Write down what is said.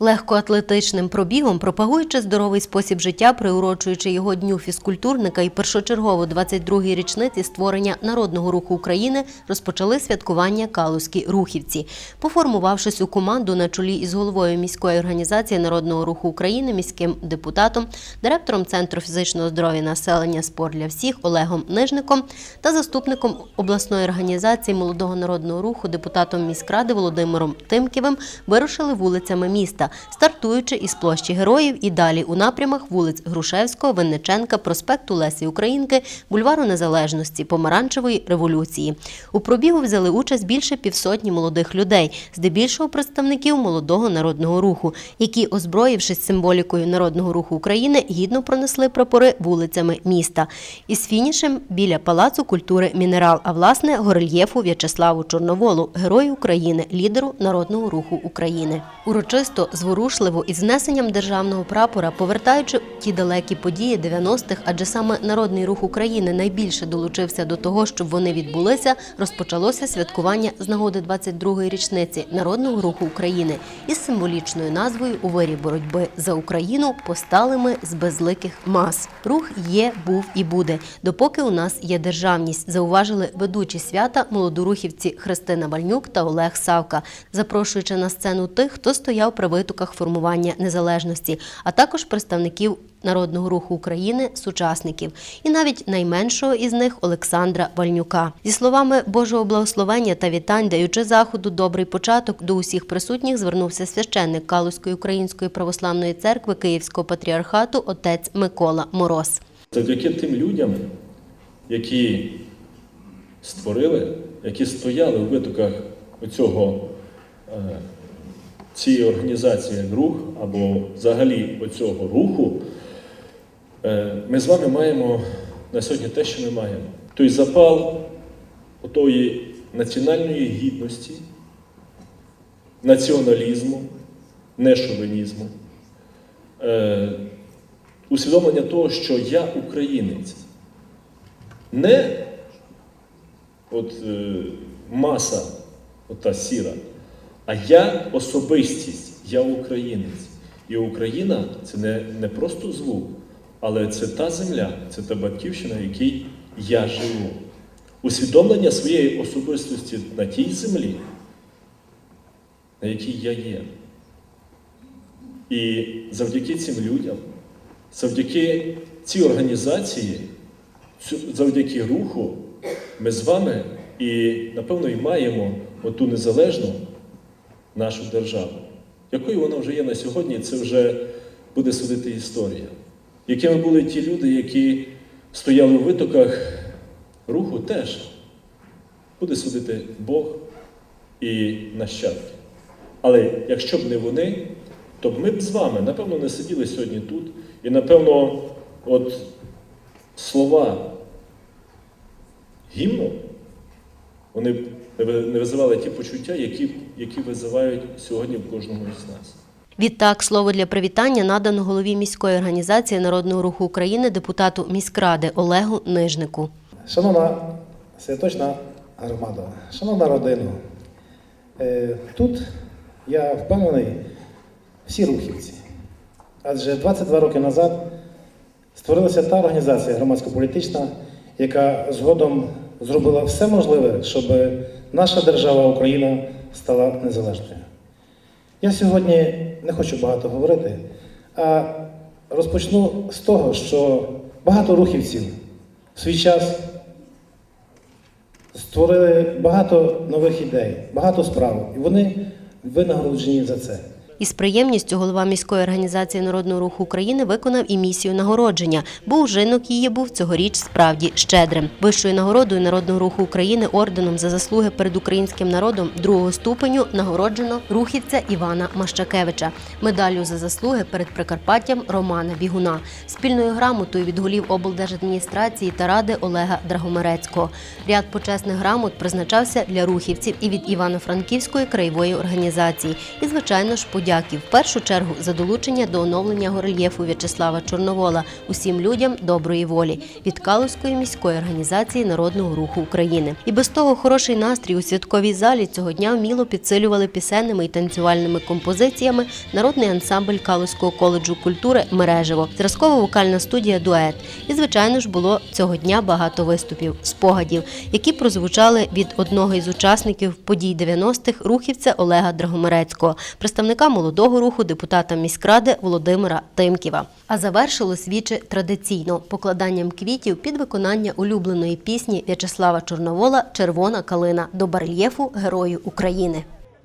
Легкоатлетичним пробігом, пропагуючи здоровий спосіб життя, приурочуючи його дню фізкультурника і першочергово 22-й річниці створення народного руху України, розпочали святкування Калузькі рухівці. Поформувавшись у команду на чолі із головою міської організації народного руху України, міським депутатом, директором центру фізичного здоров'я населення Спорт для всіх Олегом Нижником та заступником обласної організації молодого народного руху, депутатом міськради Володимиром Тимківим, вирушили вулицями міста, стартуючи із площі героїв і далі у напрямах вулиць Грушевського, Винниченка, проспекту Лесі Українки, бульвару Незалежності, Помаранчевої революції. У пробігу взяли участь більше півсотні молодих людей, здебільшого представників молодого народного руху, які, озброївшись символікою народного руху України, гідно пронесли прапори вулицями міста. Із фінішем біля Палацу культури Мінерал, а власне горельєфу В'ячеславу Чорноволу, герою України, лідеру народного руху України. Урочисто, зворушливо і з внесенням державного прапора, повертаючи ті далекі події 90-х, адже саме народний рух України найбільше долучився до того, щоб вони відбулися, розпочалося святкування з нагоди 22-ї річниці народного руху України із символічною назвою у вирі боротьби за Україну посталими з безликих мас. Рух є, був і буде, допоки у нас є державність, зауважили ведучі свята молодорухівці Христина Вальнюк та Олег Савка, запрошуючи на сцену тих, хто стояв при витоках формування незалежності, а також представників народного руху України, сучасників, і навіть найменшого із них Олександра Вальнюка. Зі словами Божого благословення та вітань, даючи заходу добрий початок, до усіх присутніх звернувся священник Калузької української православної церкви Київського патріархату отець Микола Мороз. Завдяки тим людям, які створили, які стояли у витоках оцього, е, цієї організації рух або взагалі оцього руху, е, ми з вами маємо на сьогодні те, що ми маємо. Той запал отої національної гідності, націоналізму, не шовінізму, е, усвідомлення того, що я українець. Не от, е, маса, ота сіра, а я особистість, я українець. І Україна це не, не просто звук, але це та земля, це та батьківщина, в якій я живу. Усвідомлення своєї особистості на тій землі, на якій я є. І завдяки цим людям, завдяки цій організації, завдяки руху, ми з вами і, напевно, і маємо оту незалежну нашу державу. Якою вона вже є на сьогодні, це вже буде судити історія. Якими були ті люди, які стояли у витоках руху, теж буде судити Бог і нащадки. Але якщо б не вони, то б ми б з вами, напевно, не сиділи сьогодні тут. І, напевно, от слова гімну, вони не визивали ті почуття, які, які визивають сьогодні в кожному із нас. Відтак, слово для привітання надано голові міської організації народного руху України депутату міськради Олегу Нижнику. Шановна святочна громада, шановна родина, е, тут я впевнений всі рухівці. Адже 22 роки назад створилася та організація громадсько-політична, яка згодом зробила все можливе, щоб наша держава Україна стала незалежною. Я сьогодні не хочу багато говорити, а розпочну з того, що багато рухівців в свій час створили багато нових ідей, багато справ, і вони винагороджені за це. Із приємністю голова міської організації народного руху України виконав і місію нагородження, бо ужинок її був цьогоріч справді щедрим. Вищою нагородою народного руху України орденом за заслуги перед українським народом другого ступеню нагороджено рухівця Івана Мащакевича, медаллю за заслуги перед Прикарпаттям Романа Бігуна, спільною грамотою від голів облдержадміністрації та ради Олега Драгомерецького. Ряд почесних грамот призначався для рухівців і від Івано-Франківської краєвої організації, і звичайно ж подяки подяки в першу чергу за долучення до оновлення горельєфу В'ячеслава Чорновола усім людям доброї волі від Калузької міської організації народного руху України. І без того хороший настрій у святковій залі цього дня вміло підсилювали пісенними і танцювальними композиціями народний ансамбль Калузького коледжу культури Мережево, зразкова вокальна студія Дует. І звичайно ж було цього дня багато виступів, спогадів, які прозвучали від одного із учасників подій 90-х рухівця Олега Драгомирецького, представника молодого руху депутата міськради Володимира Тимківа. А завершило свічі традиційно покладанням квітів під виконання улюбленої пісні В'ячеслава Чорновола Червона калина до барельєфу Герою України.